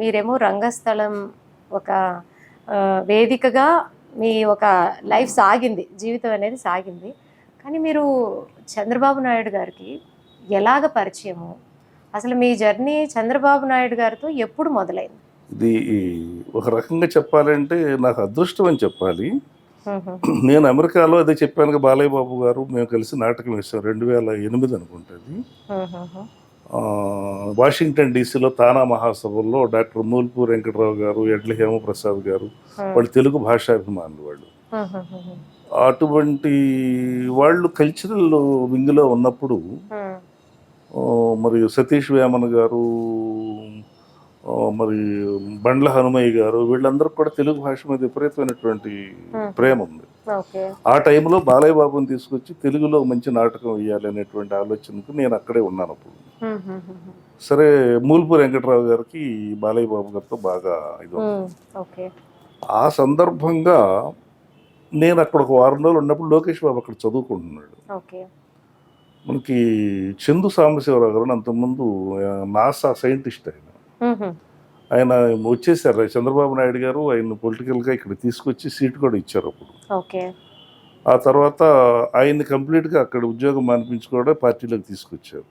మీరేమో రంగస్థలం ఒక వేదికగా మీ ఒక లైఫ్ సాగింది జీవితం అనేది సాగింది. కానీ మీరు చంద్రబాబు నాయుడు గారికి ఎలాగ పరిచయము? అసలు మీ జర్నీ చంద్రబాబు నాయుడు గారితో ఎప్పుడు మొదలైంది? ఇది ఒక రకంగా చెప్పాలంటే నాకు అదృష్టం అని చెప్పాలి. నేను అమెరికాలో అదే చెప్పాను బాలయ్య బాబు గారు మేము కలిసి నాటకం వేసాం రెండు వేల ఎనిమిది అనుకుంటుంది వాషింగ్టన్ డీసీలో తానా మహాసభల్లో డాక్టర్ మూల్పూర్ వెంకటరావు గారు ఎడ్ల హేమప్రసాద్ గారు వాళ్ళు తెలుగు భాషాభిమానులు వాళ్ళు. అటువంటి వాళ్ళు కల్చరల్ వింగ్లో ఉన్నప్పుడు మ్మ్. ఆ, మరి సతీష్ వేమన్ గారు మరి బండ్ల హనుమయ్య గారు వీళ్ళందరూ కూడా తెలుగు భాష మీద విపరీతమైనటువంటి. ప్రేమ ఉంది ఆ టైంలో బాలయ్య బాబుని తీసుకొచ్చి తెలుగులో మంచి నాటకం వేయాలి అనేటువంటి ఆలోచనకు నేను అక్కడే ఉన్నాను అప్పుడు. సరే మూల్పూర్ వెంకటరావు గారికి బాలయ్య బాబు గారితో బాగా ఇది ఆ సందర్భంగా నేను అక్కడ ఒక వారం రోజులు ఉన్నప్పుడు లోకేష్ బాబు అక్కడ చదువుకుంటున్నాడు. మనకి చందు సాంబశివరావు గారు అంతకుముందు నాసా సైంటిస్ట్ ఆయన. ఆయన వచ్చేసారు చంద్రబాబు నాయుడు గారు ఆయన పొలిటికల్గా ఇక్కడ తీసుకొచ్చి సీట్ కూడా ఇచ్చారు అప్పుడు. ఓకే. ఆ తర్వాత ఆయన్ని కంప్లీట్గా అక్కడ ఉద్యోగం అనిపించుకోవడం పార్టీలోకి తీసుకొచ్చారు.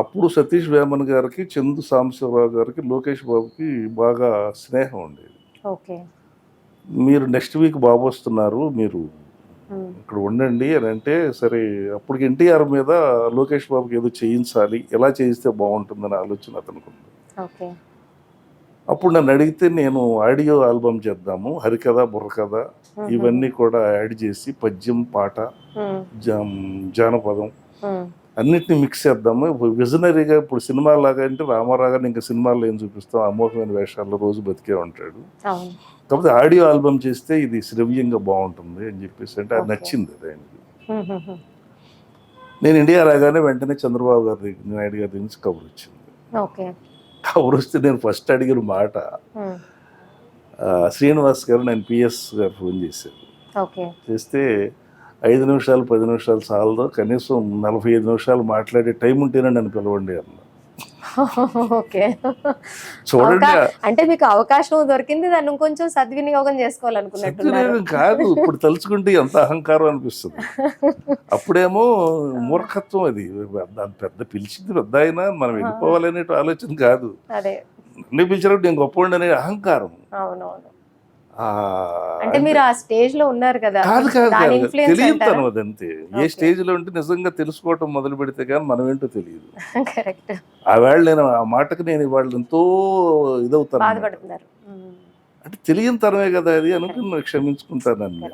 అప్పుడు సతీష్ వేమన్ గారికి చందు సాంబశివరావు గారికి లోకేష్ బాబుకి బాగా స్నేహం ఉండేది ఓకే మీరు నెక్స్ట్ వీక్ బాబు వస్తున్నారు మీరు. ఇక్కడ ఉండండి అని అంటే సరే అప్పటికి ఎన్టీఆర్ మీద లోకేష్ బాబుకి ఏదో చేయించాలి ఎలా చేయిస్తే బాగుంటుందని ఆలోచన అతనికి ఉంది ఓకే అప్పుడు నన్ను అడిగితే నేను ఆడియో ఆల్బమ్ చేద్దాము హరికథ బుర్రకథ. ఇవన్నీ కూడా యాడ్ చేసి పద్యం పాట జానపదం. అన్నిటిని మిక్స్ చేద్దాము. విజనరీగా ఇప్పుడు సినిమా లాగా అంటే రామారావు గారిని ఇంకా సినిమాల్లో ఏం చూపిస్తాం? అమోఘమైన వేషాల్లో రోజు బతికే ఉంటాడు. కాకపోతే ఆడియో ఆల్బమ్ చేస్తే ఇది శ్రవ్యంగా బాగుంటుంది అని చెప్పేసి అంటే అది. నచ్చింది అది ఆయనకి. నేను ఇండియా రాగానే వెంటనే చంద్రబాబు గారి నాయుడు గారి నుంచి కబుర్ వచ్చింది. ఓకే. కబుర్ వస్తే నేను ఫస్ట్ అడిగిన మాట శ్రీనివాస్ గారు నేను పిఎస్ గారు ఫోన్ చేశారు. చేస్తే ఐదు నిమిషాలు పది నిమిషాలు చాలదు. కనీసం నలభై ఐదు నిమిషాలు మాట్లాడే టైం ఉంటేనే నన్ను పిలవండి అన్న ఓకే. చూడండి. అంటే మీకు అవకాశం దొరికింది దాన్ని ఇంకొంచెం సద్వినియోగం చేసుకోవాలనుకున్నట్టున్నారు సత్యదేవం కాదు. ఇప్పుడు తలుచుకుంటే ఎంత అహంకారం అనిపిస్తుంది. అప్పుడేమో మూర్ఖత్వం అది. పెద్ద పెద్ద పిలిచింది పెద్ద అయినా మనం వెళ్ళిపోవాలనే ఆలోచన కాదు. అదే. నన్ను పిలిచినప్పుడు నేను గొప్ప అనే అహంకారం. అవునవును. అంటే మీరు ఆ స్టేజ్లో ఉన్నారు కదా. కాదు కాదు తెలియదు అదంతే. ఏ. స్టేజ్లో ఉంటే నిజంగా తెలుసుకోవటం మొదలు పెడితే కానీ మనం ఏంటో తెలియదు. కరెక్ట్ ఆ వేళ నేను ఆ మాటకి నేను ఇవాళ ఎంతో ఇదవుతాను మ్మ్. అంటే తెలియని తరమే కదా అది అనుకుని క్షమించుకుంటాను.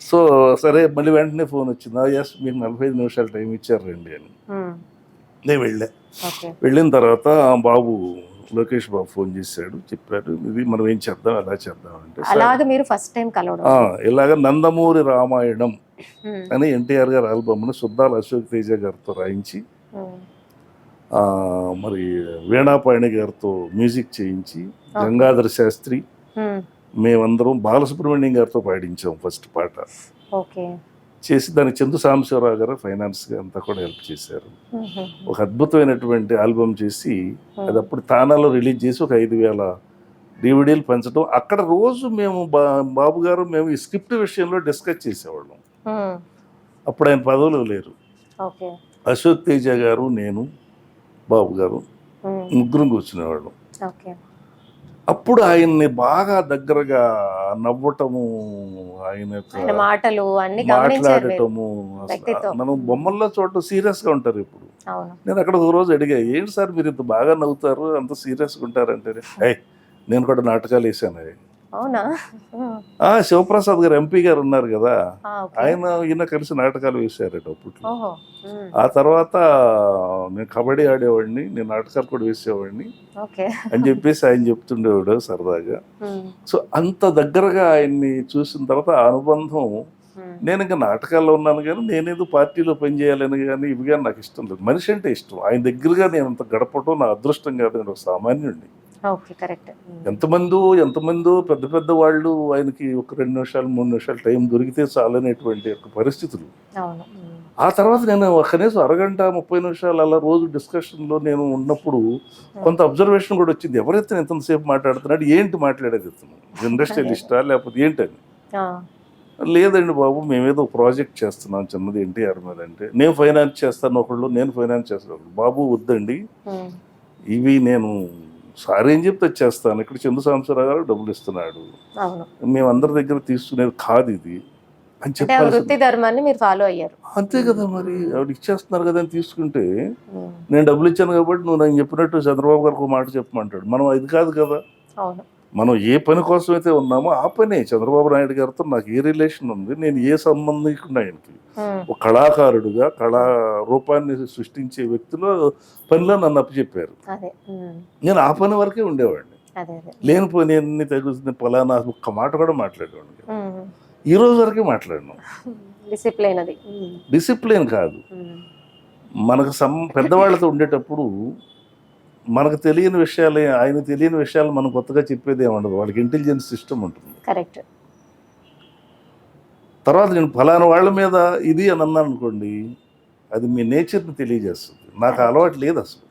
సో సరే మళ్ళీ వెంటనే ఫోన్ వచ్చింది. ఎస్ మీకు నలభై ఐదు నిమిషాలు టైం ఇచ్చారు రండి అని. మ్మ్. నేను వెళ్ళా. వెళ్ళిన తర్వాత బాబు లోకేష్ బాబు ఫోన్ చేశాడు చెప్పారు ఇది మనం ఏం చేద్దాం ఎలా చేద్దాం అంటే. అలాగే మీరు ఫస్ట్ టైం కలవడం ఇలాగ నందమూరి రామాయణం. అని ఎన్టీఆర్ గారి ఆల్బమ్ను సుద్దాల అశోక్ తేజ గారితో రాయించి మరి వీణాపాణి గారితో మ్యూజిక్ చేయించి గంగాధర శాస్త్రి మ్మ్. మేమందరం బాలసుబ్రహ్మణ్యం గారితో పాడించాం ఫస్ట్ పాట ఓకే చేసి దానికి చందు సాంబశివరావు గారు ఫైనాన్స్గా అంతా కూడా హెల్ప్ చేశారు. ఒక అద్భుతమైనటువంటి ఆల్బమ్ చేసి అది అప్పుడు తానాలో రిలీజ్ చేసి ఒక ఐదు వేల డివిడీలు పంచడం. అక్కడ రోజు మేము బాబు గారు మేము ఈ స్క్రిప్ట్ విషయంలో డిస్కస్ చేసేవాళ్ళం. అప్పుడు ఆయన పదవులు లేరు అశోక్ తేజ గారు నేను బాబు గారు. ముగ్గురం కూర్చునేవాళ్ళం. ఓకే. అప్పుడు ఆయన్ని బాగా దగ్గరగా నవ్వటము ఆయన యొక్క మాటలు అన్ని మాట్లాడటము. మనం బొమ్మల్లో చూడటం సీరియస్గా ఉంటారు ఇప్పుడు. నేను అక్కడ ఒక రోజు అడిగా ఏంటి సార్ మీరు ఇంత బాగా నవ్వుతారు అంత సీరియస్గా ఉంటారంటే? నేను కూడా నాటకాలు వేసాను అవునా శివప్రసాద్ గారు ఎంపీ గారు ఉన్నారు కదా. ఆయన ఈయన కలిసి నాటకాలు వేసారట అప్పట్లో మ్మ్. ఆ తర్వాత నేను కబడ్డీ ఆడేవాడిని నేను నాటకాలు కూడా వేసేవాడిని ఓకే అని చెప్పేసి ఆయన చెప్తుండేవాడు సరదాగా. సో అంత దగ్గరగా ఆయన్ని చూసిన తర్వాత ఆ అనుబంధం. నేను ఇంకా నాటకాల్లో ఉన్నాను కానీ నేనేదో పార్టీలో పనిచేయాలని కానీ ఇవి కానీ నాకు ఇష్టం లేదు మనిషి అంటే ఇష్టం ఆయన దగ్గరగా నేను అంత గడపటం నా అదృష్టం కాదు నేను ఒక సామాన్యుడిని. ఎంతమందో ఎంతమందో పెద్ద పెద్ద వాళ్ళు ఆయనకి ఒక రెండు నిమిషాలు మూడు నిమిషాలు టైం దొరికితే చాలనేటువంటి ఒక పరిస్థితులు. ఆ తర్వాత నేను కనీసం అరగంట ముప్పై నిమిషాలు అలా రోజు డిస్కషన్లో నేను ఉన్నప్పుడు కొంత అబ్జర్వేషన్ కూడా వచ్చింది. ఎవరైతే ఎంతసేపు మాట్లాడుతున్నాడు ఏంటి మాట్లాడేది ఇతను? ఇండస్ట్రియలిస్టా లేకపోతే ఏంటని లేదండి బాబు మేమేదో ప్రాజెక్ట్ చేస్తున్నాం చిన్నది ఎన్టీఆర్ మీద అంటే. నేను ఫైనాన్స్ చేస్తాను ఒకళ్ళు నేను ఫైనాన్స్ చేస్తాను. బాబు వద్దండి. ఇవి నేను సారీ ఏం చెప్తే చేస్తాను ఇక్కడ చందు సాంబశివరావు గారు డబ్బులు ఇస్తున్నాడు. మేము అందరి దగ్గర తీసుకునేది కాదు ఇది అని వృత్తి ధర్మాన్ని మీరు ఫాలో అయ్యారు. అంతే కదా మరి. ఆవిడ ఇచ్చేస్తున్నారు కదా అని తీసుకుంటే నేను డబ్బులు ఇచ్చాను కాబట్టి నువ్వు నేను చెప్పినట్టు చంద్రబాబు గారికి ఒక మాట చెప్పమంటాడు. మనం అది కాదు కదా. అవును. మనం ఏ పని కోసం అయితే ఉన్నామో ఆ పనే. చంద్రబాబు నాయుడు గారితో నాకు ఏ రిలేషన్ ఉంది నేను ఏ సంబంధించిన ఆయనకి. ఒక కళాకారుడుగా కళా రూపాన్ని సృష్టించే వ్యక్తిలో పనిలో నన్ను అప్పచెప్పారు. నేను ఆ పని వరకే ఉండేవాడిని. లేనిపోయి ఎన్ని తగ్గుతుంది పలానా ఒక్క మాట కూడా మాట్లాడేవాడిని ఈ రోజు వరకే మాట్లాడినాం. డిసిప్లైన్ అది. డిసిప్లిన్ కాదు. మనకు సం పెద్దవాళ్ళతో ఉండేటప్పుడు మనకు తెలియని విషయాలు ఆయన తెలియని విషయాలు మనం కొత్తగా చెప్పేది ఏమి ఉండదు. వాళ్ళకి ఇంటెలిజెన్స్ సిస్టమ్ ఉంటుంది. కరెక్ట్. తర్వాత నేను ఫలానా వాళ్ళ మీద ఇది అని అన్నాను అనుకోండి అది మీ నేచర్ని తెలియజేస్తుంది. నాకు అలవాటు లేదు అసలు.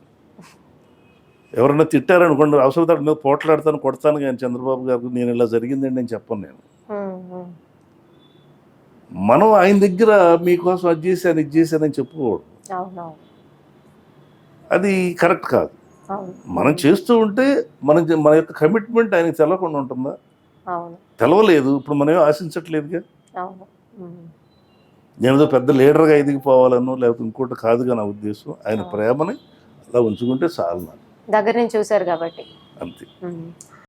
ఎవరైనా తిట్టారనుకోండి అవసరం దాని మీద పోట్లాడతాను కొడతాను కానీ చంద్రబాబు గారు నేను ఇలా జరిగిందండి నేను చెప్పను నేను. మనం ఆయన దగ్గర మీకోసం అది చేశాను ఇది చేశానని చెప్పుకోవడం అవునవును. అది కరెక్ట్ కాదు. మనం చేస్తూ ఉంటే మన మన యొక్క కమిట్మెంట్ ఆయనకి తెలవకుండా ఉంటుందా? తెలవలేదు. ఇప్పుడు మనం ఆశించట్లేదుగా? ఏదో పెద్ద లీడర్గా ఎదిగిపోవాలనో లేకపోతే ఇంకోటి కాదుగా నా ఉద్దేశం. ఆయన. ప్రేమని అలా ఉంచుకుంటే చాలు నాకు. దగ్గర నుంచి చూశారు కాబట్టి. అంతే.